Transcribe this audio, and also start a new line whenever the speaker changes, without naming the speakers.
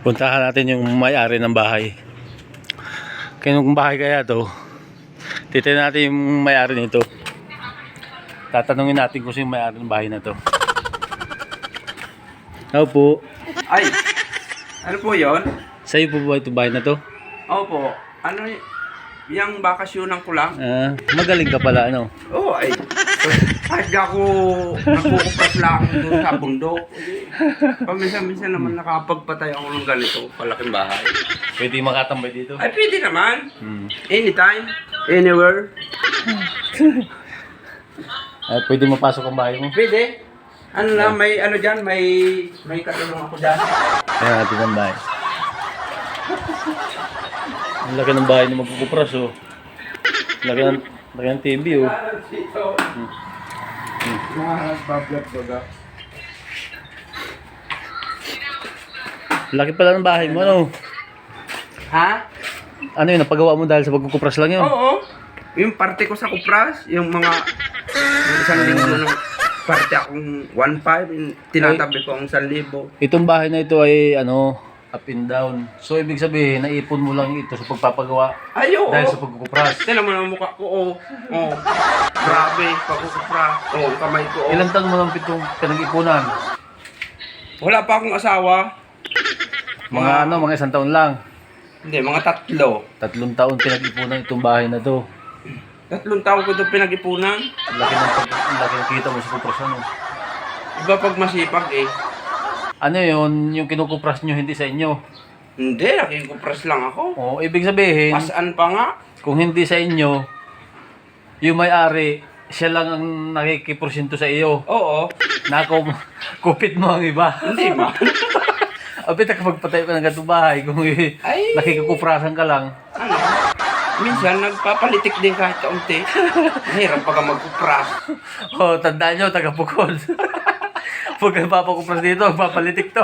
Puntahan natin yung may-ari ng bahay. Kung bahay kaya to, titignan natin yung may-ari nito. Tatanungin natin kung sino may-ari ng bahay na to. Ako po,
Ay, ano po yon?
sa'yo po ba ito bahay na to?
Opo, ano yung bakasyonan ko lang?
Ah, magaling ka pala, ano?
Oo, ay. Kahit ako nagkukupas lang doon sa bundok. Paminsan-minsan naman nakapagpatay ako ng ganito, palaking bahay.
Pwede makatambay dito?
Ay, pwede naman.
Hmm.
Anytime, anywhere.
Ah, pwede mapasok ang bahay mo?
Pwede. Ano lang, may ano dyan, may may katulong ako dyan.
Ayan natin ang bahay. Ang laki ng bahay na magkukupras, oh. Laki ng, laki ng TV, oh.
Nagbablog baga.
Laki pala ng bahay mo, ano?
Ha?
Ano yun, napagawa mo dahil sa pagkukupras lang yun?
Oo. Yung parte ko sa Kupras, yung mga yung isang linggo ng parte akong 1.5, yung tinatabi ko ang 1,000.
Itong bahay na ito ay, ano, up and down. So, ibig sabihin, naipon mo lang ito sa pagpapagawa
Ayo.
dahil sa pagkukupras.
Tignan mo ang mukha ko, oh. Oh. Grabe, pagkukupras. Oh, kamay ko, oh.
Ilang taon mo lang itong pinag-ipunan?
Wala pa akong asawa.
Mga ano, mga isang taon lang.
Hindi, mga tatlo.
Tatlong taon pinag-ipunan itong bahay na to.
Tatlong taon ko ito pinag-ipunan.
Ang laki ng, pag, ang laki ng kita mo sa kupras, ano?
Iba pag masipag eh.
Ano yun, yung kinukupras nyo, hindi sa inyo.
Hindi, nakikupras lang ako.
O, ibig sabihin,
Pasaan pa nga.
kung hindi sa inyo, yung may-ari, siya lang ang nakikiporsyento sa iyo.
Oo.
Nako, kupit mo ang iba.
Hindi ba?
Apit kapag patay ka ng ganitong bahay, kung i-
Ay.
nakikukuprasan ka lang,
ano? Minsan, nagpapalitik din kahit kaunti. Mahirap pag magkupras.
oh, tandaan nyo, taga-pukod. Pag napapakupras dito, magpapalitik to.